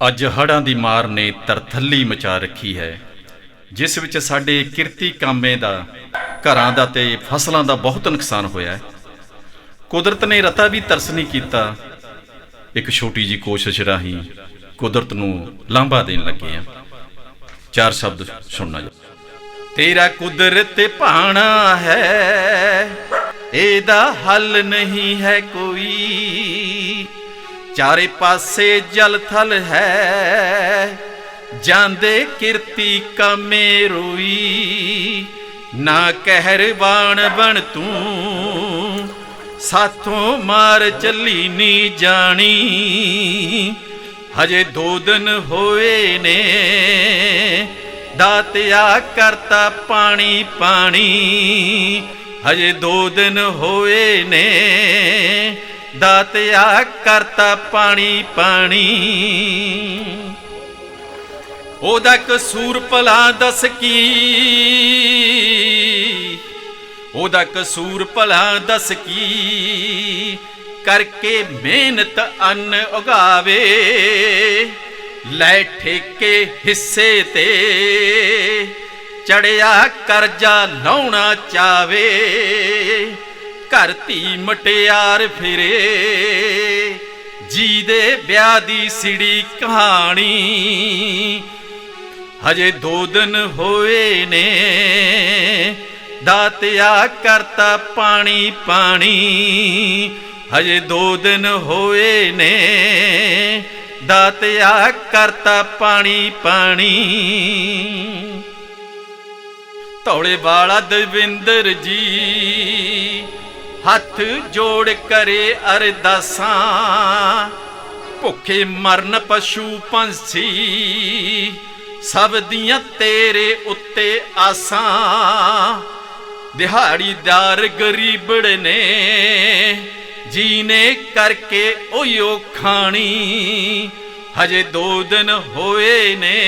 ਅੱਜ ਹੜ੍ਹਾਂ ਦੀ ਮਾਰ ਨੇ ਤਰਥੱਲੀ ਮਚਾ ਰੱਖੀ ਹੈ, ਜਿਸ ਵਿੱਚ ਸਾਡੇ ਕਿਰਤੀ ਕਾਮੇ ਦਾ, ਘਰਾਂ ਦਾ ਤੇ ਫਸਲਾਂ ਦਾ ਬਹੁਤ ਨੁਕਸਾਨ ਹੋਇਆ ਹੈ। ਕੁਦਰਤ ਨੇ ਰਤਾ ਵੀ ਤਰਸ ਨਹੀਂ ਕੀਤਾ। ਇੱਕ ਛੋਟੀ ਜੀ ਕੋਸ਼ਿਸ਼ ਰਾਹੀਂ ਕੁਦਰਤ ਨੂੰ ਲਾਂਭਾ ਦੇਣ ਲੱਗੇ ਆ ਚਾਰ ਸ਼ਬਦ ਸੁਣਨਾ ਜੀ ਤੇਰਾ ਕੁਦਰਤ ਭਾਣਾ ਹੈ, ਇਹਦਾ ਹੱਲ ਨਹੀਂ ਹੈ ਕੋਈ। ਚਾਰੇ ਪਾਸੇ ਜਲ ਥਲ ਹੈ, ਜਾਂਦੇ ਕਿਰਤੀ ਕਮੇ ਰੋਈ। ਨਾ ਕਹਿਰਬਾਨ ਬਣ ਤੂੰ, ਸਾਥੋਂ ਮਾਰ ਚੱਲੀ ਨੀ ਜਾਣੀ। ਹਜੇ ਦੋ ਦਿਨ ਹੋਏ ਨੇ ਦਾਤਿਆ ਕਰਤਾ ਪਾਣੀ ਪਾਣੀ ਹਜੇ ਦੋ ਦਿਨ ਹੋਏ ਨੇ ਦਾਤਿਆ ਕਰਤਾ ਪਾਣੀ ਪਾਣੀ। ਉਹਦਾ ਕਸੂਰ ਭਲਾ ਦੱਸ ਕੀ? ਉਹਦਾ ਕਸੂਰ ਭਲਾ ਦੱਸ ਕੀ? ਕਰਕੇ ਮਿਹਨਤ ਅੰਨ ਉਗਾਵੇ। ਲੈ ਠੇਕੇ ਹਿੱਸੇ ਤੇ। ਚੜਿਆ ਕਰਜ਼ਾ ਲਾਉਣਾ ਚਾਵੇ। ਘਰ ਧੀ ਮਟਿਆਰ ਫਿਰੇ। ਜੀ ਦੇ ਵਿਆਹ ਦੀ ਸਿੜੀ ਕਹਾਣੀ। ਹਜੇ ਦੋ ਦਿਨ ਹੋਏ ਨੇ। ਦਾਤਿਆ ਕਰਤਾ ਪਾਣੀ ਪਾਣੀ। ਹਜੇ ਦੋ ਦਿਨ ਹੋਏ ਨੇ। ਦਾਤਿਆ ਕਰਤਾ ਪਾਣੀ ਪਾਣੀ। ਧੌਲੇ ਵਾਲਾ ਦਵਿੰਦਰ ਜੀ ਹੱਥ ਜੋੜ ਕਰੇ ਅਰਦਾਸਾਂ, ਭੁੱਖੇ ਮਰਨ ਪਸ਼ੂ ਪੰਛੀ, ਸਭ ਦੀਆਂ ਤੇਰੇ ਉੱਤੇ ਆਸਾਂ। ਦਿਹਾੜੀਦਾਰ ਗਰੀਬੜ ਨੇ, ਜੀਨੇ ਕਰਕੇ ਓਯੋ ਖਾਣੀ। ਹਜੇ ਦੋ ਦਿਨ ਹੋਏ ਨੇ,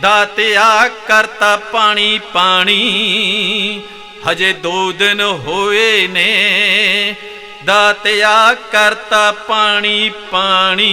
ਦਾਤਿਆ ਕਰਤਾ ਪਾਣੀ ਪਾਣੀ ਹਜੇ ਦੋ ਦਿਨ ਹੋਏ ਨੇ। ਦਾਤਿਆ ਕਰਤਾ ਪਾਣੀ ਪਾਣੀ